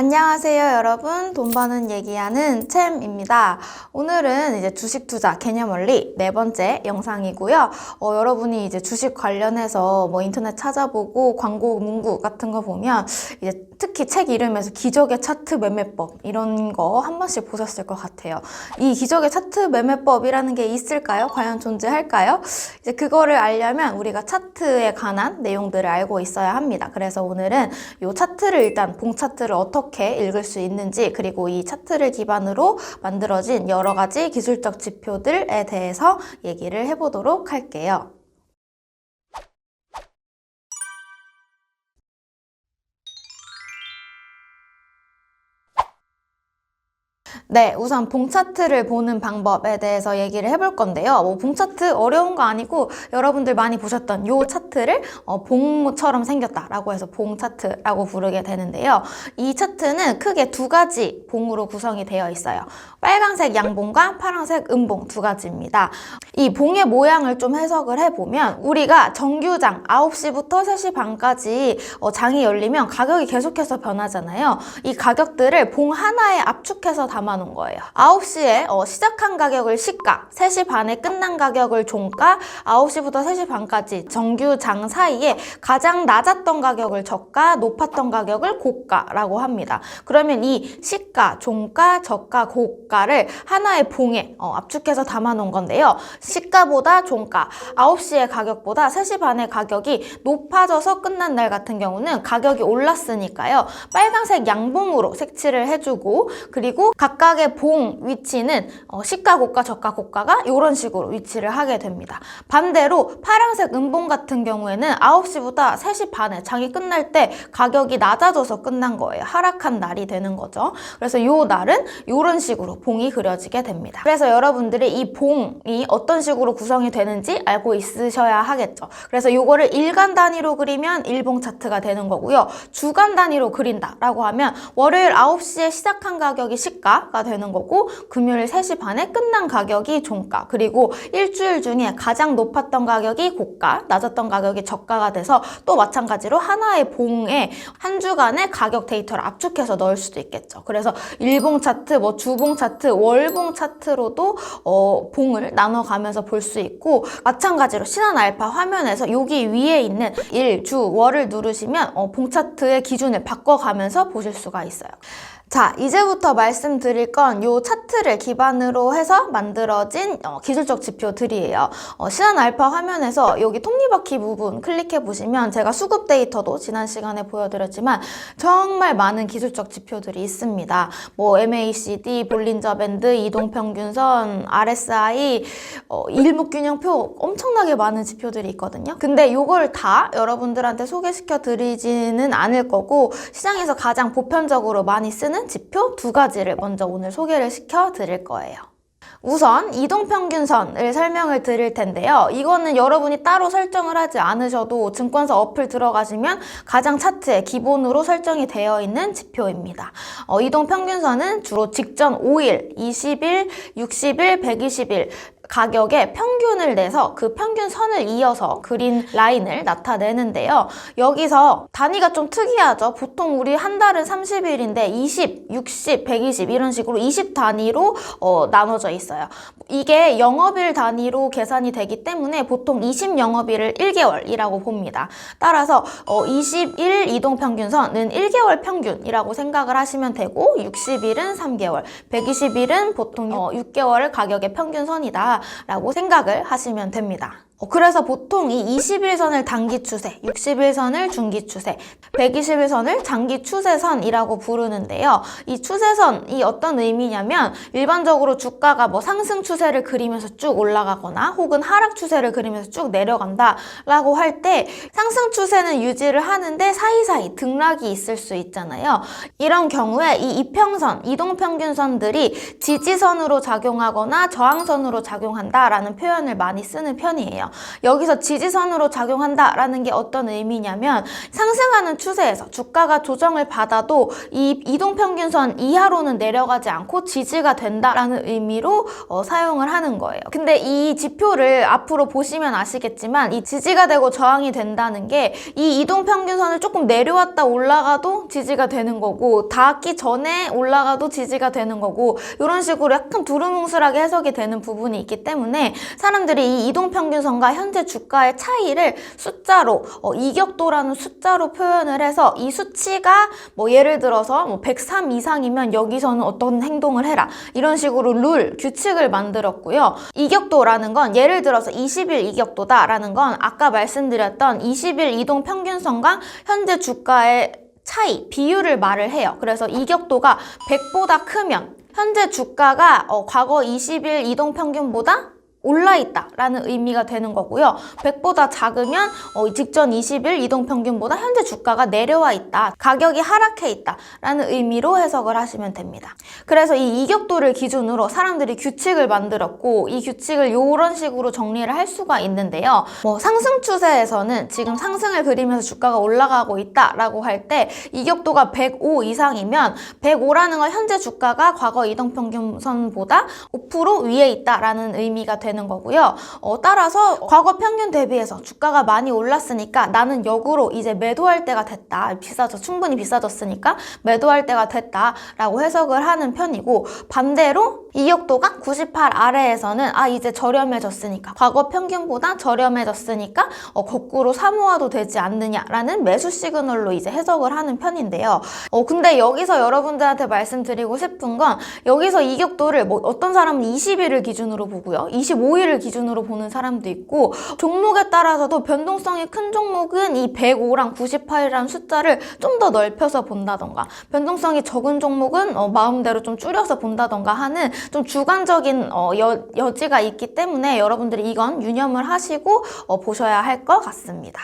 안녕하세요, 여러분. 돈 버는 얘기하는 챔입니다. 오늘은 이제 주식 투자 개념 원리 네 번째 영상이고요. 어, 여러분이 이제 주식 관련해서 뭐 인터넷 찾아보고 광고 문구 같은 거 보면 이제 특히 책 이름에서 기적의 차트 매매법 이런 거 한 번씩 보셨을 것 같아요. 이 기적의 차트 매매법이라는 게 있을까요? 과연 존재할까요? 이제 그거를 알려면 우리가 차트에 관한 내용들을 알고 있어야 합니다. 그래서 오늘은 이 차트를 일단 봉 차트를 어떻게 읽을 수 있는지 그리고 이 차트를 기반으로 만들어진 여러 가지 기술적 지표들에 대해서 얘기를 해보도록 할게요. 네, 우선 봉 차트를 보는 방법에 대해서 얘기를 해볼 건데요. 뭐 봉 차트 어려운 거 아니고 여러분들 많이 보셨던 요 차트를 어, 봉처럼 생겼다라고 해서 봉 차트라고 부르게 되는데요. 이 차트는 크게 두 가지 봉으로 구성이 되어 있어요. 빨강색 양봉과 파란색 음봉 두 가지입니다. 이 봉의 모양을 좀 해석을 해보면 우리가 정규장 9시부터 3시 반까지 어, 장이 열리면 가격이 계속해서 변하잖아요. 이 가격들을 봉 하나에 압축해서 담아 놓은 거예요. 9시에 어, 시작한 가격을 시가, 3시 반에 끝난 가격을 종가, 9시부터 3시 반까지 정규장 사이에 가장 낮았던 가격을 저가, 높았던 가격을 고가라고 합니다. 그러면 이 시가, 종가, 저가, 고가를 하나의 봉에 어, 압축해서 담아놓은 건데요. 시가보다 종가, 9시의 가격보다 3시 반의 가격이 높아져서 끝난 날 같은 경우는 가격이 올랐으니까요. 빨간색 양봉으로 색칠을 해주고 그리고 각각 의 봉 위치는 어, 시가, 고가, 저가, 고가가 이런 식으로 위치를 하게 됩니다. 반대로 파란색 음봉 같은 경우에는 9시보다 3시 반에 장이 끝날 때 가격이 낮아져서 끝난 거예요. 하락한 날이 되는 거죠. 그래서 이 날은 이런 식으로 봉이 그려지게 됩니다. 그래서 여러분들이 이 봉이 어떤 식으로 구성이 되는지 알고 있으셔야 하겠죠. 그래서 이거를 일간 단위로 그리면 일봉 차트가 되는 거고요. 주간 단위로 그린다라고 하면 월요일 9시에 시작한 가격이 시가가 되는 거고 금요일 3시 반에 끝난 가격이 종가 그리고 일주일 중에 가장 높았던 가격이 고가 낮았던 가격이 저가가 돼서 또 마찬가지로 하나의 봉에 한 주간의 가격 데이터를 압축해서 넣을 수도 있겠죠. 그래서 일봉 차트, 뭐 주봉 차트, 월봉 차트로도 어, 봉을 나눠가면서 볼 수 있고 마찬가지로 신한 알파 화면에서 여기 위에 있는 일, 주, 월을 누르시면 어, 봉 차트의 기준을 바꿔가면서 보실 수가 있어요. 자, 이제부터 말씀드릴 건이 차트를 기반으로 해서 만들어진 어, 기술적 지표들이에요. 어, 시간 알파 화면에서 여기 톱니바퀴 부분 클릭해 보시면 제가 수급 데이터도 지난 시간에 보여드렸지만 정말 많은 기술적 지표들이 있습니다. 뭐 MACD, 볼린저 밴드, 이동평균선, RSI, 어, 일목균형표 엄청나게 많은 지표들이 있거든요. 근데 이걸 다 여러분들한테 소개시켜 드리지는 않을 거고 시장에서 가장 보편적으로 많이 쓰는 지표 두 가지를 먼저 오늘 소개를 시켜 드릴 거예요. 우선 이동평균선을 설명을 드릴 텐데요. 이거는 여러분이 따로 설정을 하지 않으셔도 증권사 어플 들어가시면 가장 차트에 기본으로 설정이 되어 있는 지표입니다. 어, 이동평균선은 주로 직전 5일, 20일, 60일, 120일 가격의 평균을 내서 그 평균 선을 이어서 그린 라인을 나타내는데요. 여기서 단위가 좀 특이하죠. 보통 우리 한 달은 30일인데 20, 60, 120 이런 식으로 20 단위로 어, 나눠져 있어요. 이게 영업일 단위로 계산이 되기 때문에 보통 20 영업일을 1개월이라고 봅니다. 따라서 어, 20일 이동 평균선은 1개월 평균이라고 생각을 하시면 되고 60일은 3개월, 120일은 보통 어, 6개월 가격의 평균선이다. 라고 생각을 하시면 됩니다. 어, 그래서 보통 이 21선을 단기 추세, 61선을 중기 추세, 121선을 장기 추세선이라고 부르는데요. 이 추세선이 어떤 의미냐면 일반적으로 주가가 뭐 상승 추세를 그리면서 쭉 올라가거나 혹은 하락 추세를 그리면서 쭉 내려간다 라고 할 때 상승 추세는 유지를 하는데 사이사이 등락이 있을 수 있잖아요. 이런 경우에 이 이평선, 이동평균선들이 지지선으로 작용하거나 저항선으로 작용한다라는 표현을 많이 쓰는 편이에요. 여기서 지지선으로 작용한다라는 게 어떤 의미냐면 상승하는 추세에서 주가가 조정을 받아도 이 이동평균선 이하로는 내려가지 않고 지지가 된다라는 의미로 어, 사용을 하는 거예요. 근데 이 지표를 앞으로 보시면 아시겠지만 이 지지가 되고 저항이 된다는 게 이 이동평균선을 조금 내려왔다 올라가도 지지가 되는 거고 닿기 전에 올라가도 지지가 되는 거고 이런 식으로 약간 두루뭉술하게 해석이 되는 부분이 있기 때문에 사람들이 이 이동평균선 과 현재 주가의 차이를 숫자로 어, 이격도라는 숫자로 표현을 해서 이 수치가 뭐 예를 들어서 뭐 103 이상이면 여기서는 어떤 행동을 해라 이런 식으로 룰 규칙을 만들었고요. 이격도라는 건 예를 들어서 20일 이격도다라는 건 아까 말씀드렸던 20일 이동 평균선과 현재 주가의 차이, 비율을 말을 해요. 그래서 이격도가 100보다 크면 현재 주가가 어, 과거 20일 이동 평균보다 올라 있다 라는 의미가 되는 거고요. 100보다 작으면 어, 직전 20일 이동 평균보다 현재 주가가 내려와 있다. 가격이 하락해 있다 라는 의미로 해석을 하시면 됩니다. 그래서 이 이격도를 기준으로 사람들이 규칙을 만들었고 이 규칙을 이런 식으로 정리를 할 수가 있는데요. 뭐 상승 추세에서는 지금 상승을 그리면서 주가가 올라가고 있다 라고 할 때 이격도가 105 이상이면 105라는 건 현재 주가가 과거 이동 평균선보다 5% 위에 있다 라는 의미가 되는 거고요. 어, 따라서 과거 평균 대비해서 주가가 많이 올랐으니까 나는 역으로 이제 매도할 때가 됐다. 비싸져 충분히 비싸졌으니까 매도할 때가 됐다라고 해석을 하는 편이고 반대로 이격도가 98 아래에서는 아 이제 저렴해졌으니까 과거 평균보다 저렴해졌으니까 어, 거꾸로 사모아도 되지 않느냐라는 매수 시그널로 이제 해석을 하는 편인데요. 어, 근데 여기서 여러분들한테 말씀드리고 싶은 건 여기서 이격도를 뭐 어떤 사람은 20일을 기준으로 보고요. 25 일을 기준으로 보는 사람도 있고 종목에 따라서도 변동성이 큰 종목은 이 105랑 98이라는 숫자를 좀 더 넓혀서 본다던가 변동성이 적은 종목은 어, 마음대로 좀 줄여서 본다던가 하는 좀 주관적인 어, 여, 여지가 있기 때문에 여러분들이 이건 유념을 하시고 어, 보셔야 할 것 같습니다.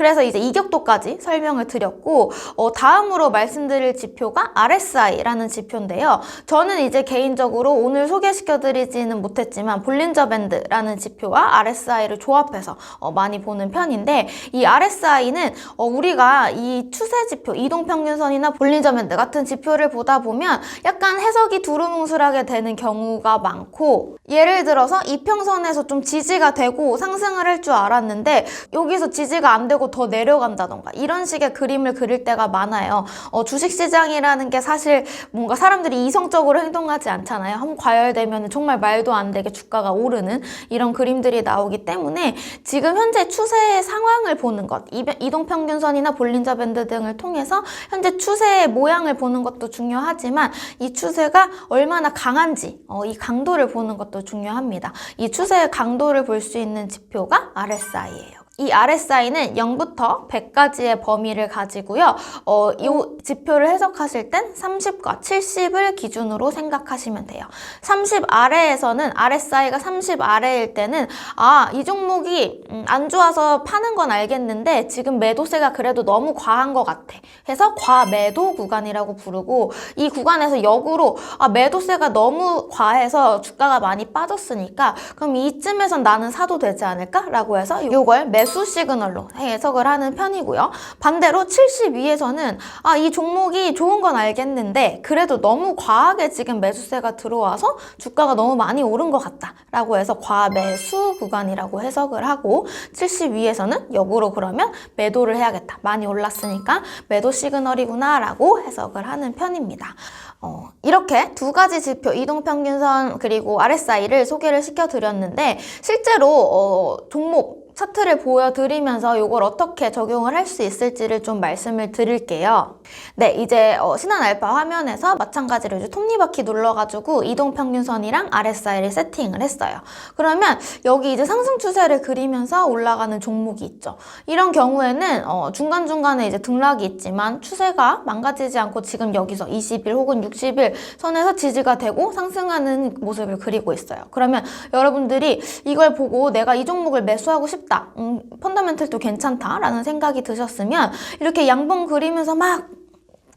그래서 이제 이격도까지 설명을 드렸고 어, 다음으로 말씀드릴 지표가 RSI라는 지표인데요. 저는 이제 개인적으로 오늘 소개시켜드리지는 못했지만 볼린저 밴드라는 지표와 RSI를 조합해서 어, 많이 보는 편인데 이 RSI는 어, 우리가 이 추세 지표, 이동평균선이나 볼린저 밴드 같은 지표를 보다 보면 약간 해석이 두루뭉술하게 되는 경우가 많고 예를 들어서 이평선에서 좀 지지가 되고 상승을 할 줄 알았는데 여기서 지지가 안 되고 더 내려간다던가 이런 식의 그림을 그릴 때가 많아요. 어, 주식시장이라는 게 사실 뭔가 사람들이 이성적으로 행동하지 않잖아요. 한번 과열되면 정말 말도 안 되게 주가가 오르는 이런 그림들이 나오기 때문에 지금 현재 추세의 상황을 보는 것, 이- 이동평균선이나 볼린저 밴드 등을 통해서 현재 추세의 모양을 보는 것도 중요하지만 이 추세가 얼마나 강한지 어, 이 강도를 보는 것도 중요합니다. 이 추세의 강도를 볼 수 있는 지표가 RSI예요. 이 RSI는 0부터 100까지의 범위를 가지고요. 어, 이 지표를 해석하실 땐 30과 70을 기준으로 생각하시면 돼요. 30 아래에서는 RSI가 30 아래일 때는 아, 이 종목이 음, 안 좋아서 파는 건 알겠는데 지금 매도세가 그래도 너무 과한 것 같아. 해서 과매도 구간이라고 부르고 이 구간에서 역으로 아, 매도세가 너무 과해서 주가가 많이 빠졌으니까 그럼 이쯤에선 나는 사도 되지 않을까 라고 해서 이걸 매수 시그널로 해석을 하는 편이고요. 반대로 70 위에서는 아, 이 종목이 좋은 건 알겠는데 그래도 너무 과하게 지금 매수세가 들어와서 주가가 너무 많이 오른 것 같다라고 해서 과매수 구간이라고 해석을 하고 70 위에서는 역으로 그러면 매도를 해야겠다. 많이 올랐으니까 매도 시그널이구나라고 해석을 하는 편입니다. 어, 이렇게 두 가지 지표, 이동평균선 그리고 RSI를 소개를 시켜드렸는데 실제로 어, 종목 차트를 보여드리면서 이걸 어떻게 적용을 할 수 있을지를 좀 말씀을 드릴게요. 네, 이제 어, 신한 알파 화면에서 마찬가지로 이제 톱니바퀴 눌러가지고 이동평균선이랑 RSI를 세팅을 했어요. 그러면 여기 이제 상승 추세를 그리면서 올라가는 종목이 있죠. 이런 경우에는 어, 중간중간에 이제 등락이 있지만 추세가 망가지지 않고 지금 여기서 20일 혹은 60일 선에서 지지가 되고 상승하는 모습을 그리고 있어요. 그러면 여러분들이 이걸 보고 내가 이 종목을 매수하고 싶다. 음, 펀더멘털도 괜찮다라는 생각이 드셨으면 이렇게 양봉 그리면서 막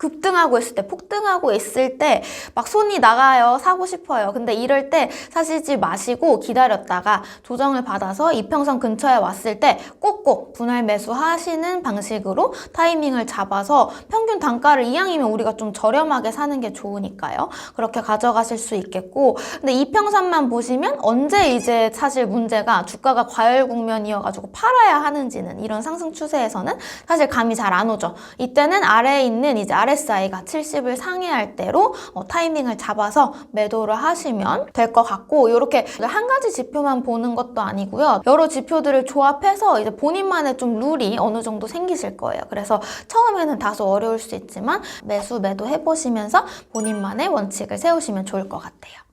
급등하고 있을 때, 폭등하고 있을 때 막 손이 나가요. 사고 싶어요. 근데 이럴 때 사시지 마시고 기다렸다가 조정을 받아서 이평선 근처에 왔을 때 꼭꼭 분할 매수하시는 방식으로 타이밍을 잡아서 평균 단가를 이왕이면 우리가 좀 저렴하게 사는 게 좋으니까요. 그렇게 가져가실 수 있겠고 근데 이평선만 보시면 언제 이제 사실 문제가 주가가 과열 국면이어가지고 팔아야 하는지는 이런 상승 추세에서는 사실 감이 잘 안 오죠. 이때는 아래에 있는 이제 RSI가 70을 상회할 때로 어, 타이밍을 잡아서 매도를 하시면 될 것 같고 이렇게 한 가지 지표만 보는 것도 아니고요. 여러 지표들을 조합해서 이제 본인만의 좀 룰이 어느 정도 생기실 거예요. 그래서 처음에는 다소 어려울 수 있지만 매수 매도 해보시면서 본인만의 원칙을 세우시면 좋을 것 같아요.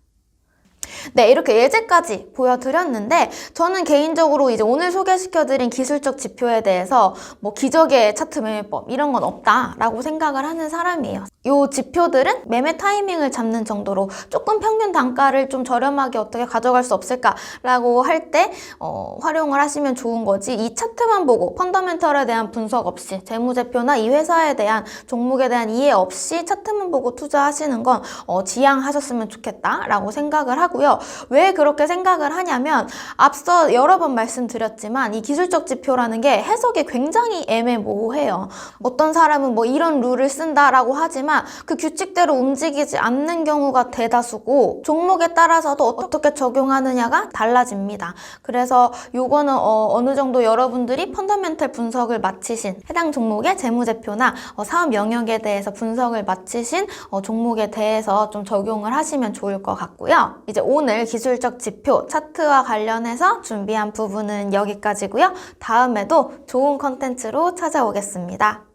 네, 이렇게 예제까지 보여드렸는데 저는 개인적으로 이제 오늘 소개시켜드린 기술적 지표에 대해서 뭐 기적의 차트 매매법 이런 건 없다라고 생각을 하는 사람이에요. 이 지표들은 매매 타이밍을 잡는 정도로 조금 평균 단가를 좀 저렴하게 어떻게 가져갈 수 없을까라고 할때 어, 활용을 하시면 좋은 거지 이 차트만 보고 펀더멘털에 대한 분석 없이 재무제표나 이 회사에 대한 종목에 대한 이해 없이 차트만 보고 투자하시는 건 어, 지양하셨으면 좋겠다라고 생각을 하고요. 왜 그렇게 생각을 하냐면 앞서 여러 번 말씀드렸지만 이 기술적 지표라는 게 해석이 굉장히 애매모호해요. 어떤 사람은 뭐 이런 룰을 쓴다라고 하지만 그 규칙대로 움직이지 않는 경우가 대다수고 종목에 따라서도 어떻게 적용하느냐가 달라집니다. 그래서 요거는 어, 느 정도 여러분들이 펀더멘털 분석을 마치신 해당 종목의 재무제표나 어, 사업 영역에 대해서 분석을 마치신 어, 종목에 대해서 좀 적용을 하시면 좋을 것 같고요. 이제 오늘 기술적 지표 차트와 관련해서 준비한 부분은 여기까지고요. 다음에도 좋은 컨텐츠로 찾아오겠습니다.